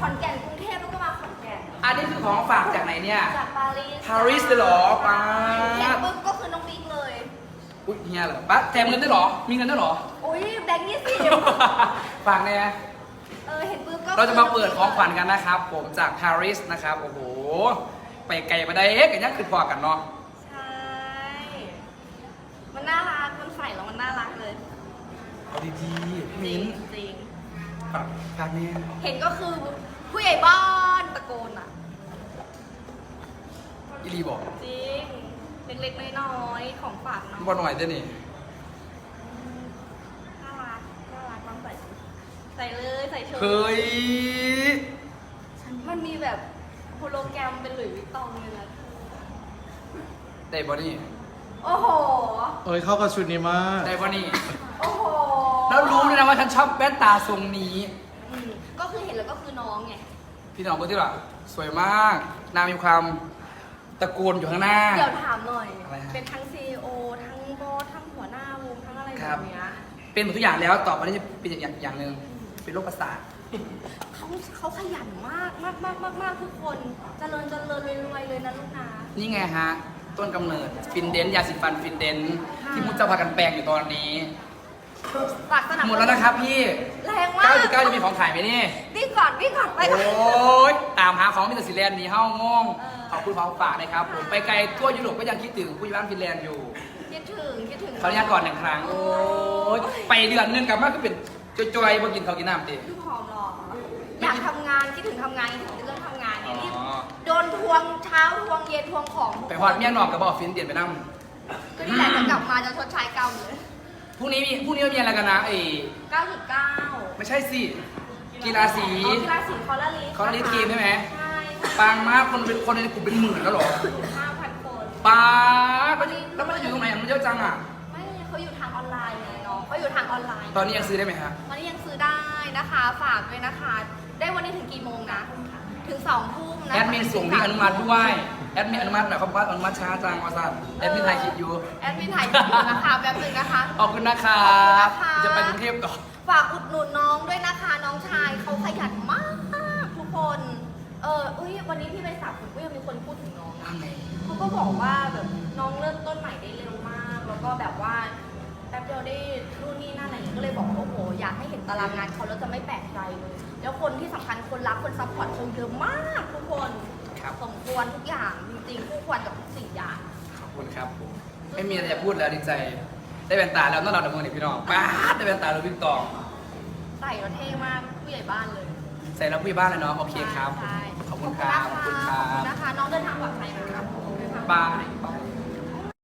ขอนแก่นกรุงเทพแล้วก็มาขอนแก่นอันนี้คือของฝากจากไหนเนี่ย จากปารีสปารีสเลยเหรอป๊าดเห็นปุ๊บก็คือน้องบิ๊กเลย อุ้ยเฮียเหรอป้าแถมเงินได้วยเหรอ มีเงินได้วยเหรอ อุ้ยแบงค์ยี่สิบฝากเนี่ย เออเห็นปุ๊บก็เราจะมาเปิดของขวัญกันนะครับ ผมจากปารีสนะครับ โอ้โห ไปไกลไปได้เอ๊ะกันยังคือพอกันเนาะ ใช่ มันน่ารัก มันใส่แล้วมันน่ารักเลย เอาดีๆพี่จริมิ้งนจริง ฝากฝากเนี่ยเห็นก็คือผู้ใหญ่บ้านตะโกนอะ อีรีบอกจริง เล็กๆน้อยๆของฝากเนาะบอลหน่อยเด้อนี่น่ารักน่ารักลองใส่สิใส่เลยใส่เชิญเฮ้ยมันมีแบบโฮโลแกรมเป็นหลุยส์วิตตองเลยนะ ได้บอนี่โอ้โห เอ้ยเข้ากับชุดนี้มาก ได้บอนี่ โอ้โห แล้วรู้ด้วยนะว่าฉันชอบแว่นตาทรงนี้ อืมก็คือเห็นแล้วก็คือน้องไง พี่น้องเพื่อนที่ว่าสวยมาก นางมีความตระกูลอยู่ข้างหน้า เดี๋ยวถามหน่อย อะไรฮะ เป็นทั้งซีอทั้งบอสทั้งหัวหน้าวงทั้งอะไรคแบรับบเนี้ยเป็นหมดทุกอย่างแล้วต่อไปนี้จะเป็นอย่างอย่างหนึ่งเป็นโรคประสาท เขาเขาขยันมากมากมากมากมากทุกคน เจริญเจริญรวยๆเลยนะลูกนะ นี่ไงฮะ ต้นกำเนิดฟินเดนยาสีฟันฟินเดนที่มุจจะพากันแปลงอยู่ตอนนี้ ฝากสนับหมดแล้วนะครับพี่แรงมาก99จะมีของขายไหมนี่ วิ่งก่อนวิ่งก่อนไปโอก่อน้ยตามหาของมิสเตอร์ซิแลนด์นี่เฮ้างงเออ ขอบคุณของฝากนะครับผมไปไกลทั่วยุโรปก็ยังคิดถึงผู้อยู่บ้านฟินแลนด์อยู่ คิดถึงคิดถึง ขออนุญาตก่อนหนึ่งครั้ง โอ้ยไปเดือนหนึงกลับมาก็เป็นจอยๆมากินข้าวกินน้ำติ พี่ผอมหรอ อยากทำงานคิดถึงทำงานคิดถึงเรื่องทำงานอ๋ไงอนี่โดนทวงเช้าทวงเย็นทวงของไปฮอดเมียนอกกับบอกฟินเตียนไปนั่งก็นี่แหละจะกลับมาจะชดใช้กรรมเลย พรุ่งนี้มีพรุ่งนี้มีอะไรกันนะเอ้ย9.9ไม่ใช่สิ กีฬาสีอ๋อกีฬาสีคอลลารีคอลลารีทีมใช่ไหม ใช่ปังมากคนเป็นคนในกลุ่มเป็นหมื่นแล้วเหรอ5,000คน ป้าดแล้วมันจะอยู่ตรงไหนอะมันเยอะจังอะ ไม่เขาอยู่ทางออนไลน์ไงน้องเขาอยู่ทางออนไลน์ตอนนี้ยังซื้อได้ไหมฮะ ตอนนี้ยังซื้อได้นะคะ ฝากด้วยนะคะ ได้วันนี้ถึงกี่โมงนะ ถึง2ทุ่มนะแอดมินส่งที่อนุมัติด้วยแอดมินอนุมัติหน่อยเขาบอกว่าอนุมัติช้าจังวาซันแอดมินไทยคิดอยู่แอดมินถ่ายคลิปอยู่นะคะแป๊บนึงนะคะ ขอบคุณนะครับขอบคุณนะคะ จะไปกรุงเทพต่อ ฝากอุดหนุนน้องด้วยนะคะน้องชายเขาขยันมากทุกคน เอออุ้ยวันนี้พี่ไปสระผมก็ยังมีคนพูดถึงน้องนะทำไงเขาก็บอกว่าแบบน้องเริ่มต้นใหม่ได้เร็วมาก แล้วก็แบบว่า แป๊บเดียวได้นู่นนี่นั่นอะไรอย่างเงี้ยก็เลยบอกว่าโอ้โหอยากให้เห็นตารางงานเขาแล้วจะไม่แปลกใจเลยแล้วคนที่สำคัญคนรักคนซัพพอร์ตเขาเยอะมากทุกคนครับ สมควรทุกอย่างจริงๆคู่ควรกับทุกสิ่งอย่าง ขอบคุณครับผมไม่มีอะไรจะพูดแล้วดีใจ ได้แว่นตาแล้วต้องเราดำเนินพี่น้องป้าดได้แว่นตาแล้ววิ่งต่อใส่แล้วเท่มากผู้ใหญ่บ้านเลยใส่แล้วพี่บ้านเลยเนาะโอเคครับ ใช่ขอบคุณครับขอบคุณครัขอบคุณบนะคะ น้องเดินทางปลอดภัยนะคะเดินทางปลอดภับาย